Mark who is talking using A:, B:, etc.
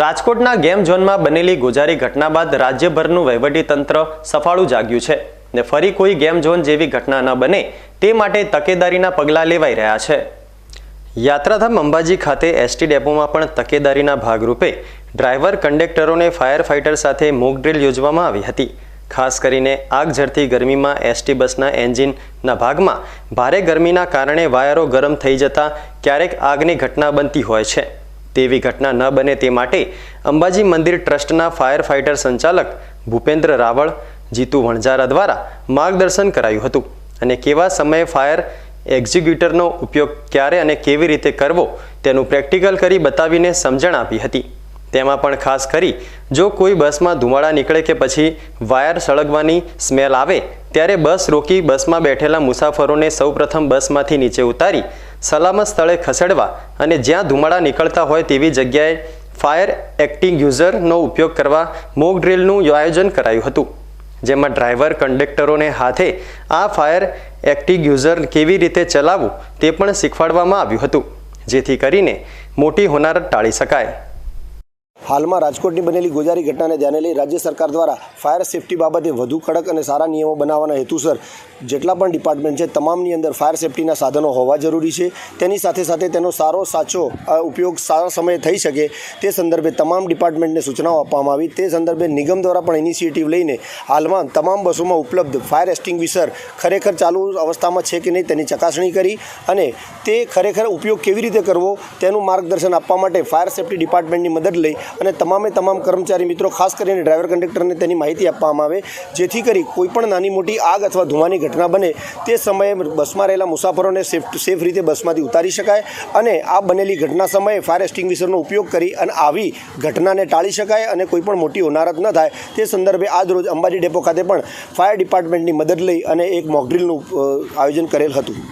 A: રાજકોટના ગેમ ઝોનમાં બનેલી ગોજારી ઘટના બાદ રાજ્યભરનું વહીવટીતંત્ર સફાળું જાગ્યું છે ને ફરી કોઈ ગેમ ઝોન જેવી ઘટના ન બને તે માટે તકેદારીના પગલાં લેવાઈ રહ્યા છે. યાત્રાધામ અંબાજી ખાતે એસટી ડેપોમાં પણ તકેદારીના ભાગરૂપે ડ્રાઈવર કંડક્ટરોને ફાયર ફાઇટર સાથે મોક ડ્રીલ યોજવામાં આવી હતી. ખાસ કરીને આગ ઝરતી ગરમીમાં એસટી બસના એન્જિનના ભાગમાં ભારે ગરમીના કારણે વાયરો ગરમ થઈ જતા ક્યારેક આગની ઘટના બનતી હોય છે. તેવી ઘટના ન બને તે માટે અંબાજી મંદિર ટ્રસ્ટના ફાયર ફાઇટર સંચાલક ભૂપેન્દ્ર રાવળ, જીતુ વણઝારા દ્વારા માર્ગદર્શન કરાયું હતું. અને કેવા સમયે ફાયર એક્ઝિક્યુટરનો ઉપયોગ ક્યારે અને કેવી રીતે કરવો તેનું પ્રેક્ટિકલ કરી બતાવીને સમજણ આપી હતી. તેમાં પણ ખાસ કરી, જો કોઈ બસમાં ધુમાડા નીકળે કે પછી વાયર સળગવાની સ્મેલ આવે, ત્યારે બસ રોકી બસમાં બેઠેલા મુસાફરોને સૌપ્રથમ બસમાંથી નીચે ઉતારી સલામત સ્થળે ખસેડવા અને જ્યાં ધુમાડા નીકળતા હોય તેવી જગ્યાએ ફાયર એક્ટિંગ્યુઝરનો ઉપયોગ કરવા મોક ડ્રીલનું આયોજન કરાયું હતું, જેમાં ડ્રાઈવર કંડક્ટરોને હાથે આ ફાયર એક્ટિગ્યુઝર કેવી રીતે ચલાવવું તે પણ શીખવાડવામાં આવ્યું હતું, જેથી કરીને મોટી હોનારત ટાળી શકાય.
B: હાલમાં રાજકોટની બનેલી ગોજારી ઘટનાને ધ્યાને લઈ રાજ્ય સરકાર દ્વારા ફાયર સેફટી બાબતે વધુ કડક અને સારા નિયમો બનાવવાના હેતુસર જેટલા પણ ડિપાર્ટમેન્ટ છે તમામની અંદર ફાયર સેફટીના સાધનો હોવા જરૂરી છે. તેની સાથે સાથે તેનો સારો સાચો ઉપયોગ સારા સમયે થઈ શકે તે સંદર્ભે તમામ ડિપાર્ટમેન્ટને સૂચનાઓ આપવામાં આવી. તે સંદર્ભે નિગમ દ્વારા પણ ઇનિશિયેટિવ લઈને હાલમાં તમામ બસોમાં ઉપલબ્ધ ફાયર એક્સ્ટિંગ્વિશર ખરેખર ચાલુ અવસ્થામાં છે કે નહીં તેની ચકાસણી કરી અને તે ખરેખર ઉપયોગ કેવી રીતે કરવો તેનું માર્ગદર્શન આપવા માટે ફાયર સેફટી ડિપાર્ટમેન્ટની મદદ લઈ અને તમામે તમામ કર્મચારી મિત્રો, ખાસ કરીને ડ્રાઈવર કંડક્ટરને તેની માહિતી આપવામાં આવે, જેથી કરી કોઈપણ નાની મોટી આગ અથવા ધુમાની ઘટના બને, તે સમયે બસમાં રહેલા મુસાફરોને સેફ સેફ રીતે બસમાંથી ઉતારી શકાય અને આ બનેલી ઘટના સમયે ફાયર એક્સ્ટિંગ્વિશરનો ઉપયોગ કરી અને આવી ઘટનાને ટાળી શકાય અને કોઈપણ મોટી હોનારત ન થાય. તે સંદર્ભે આજ રોજ અંબાજી ડેપો ખાતે પણ ફાયર ડિપાર્ટમેન્ટની મદદ લઈ અને એક મોકડ્રીલનું આયોજન કરેલ હતું.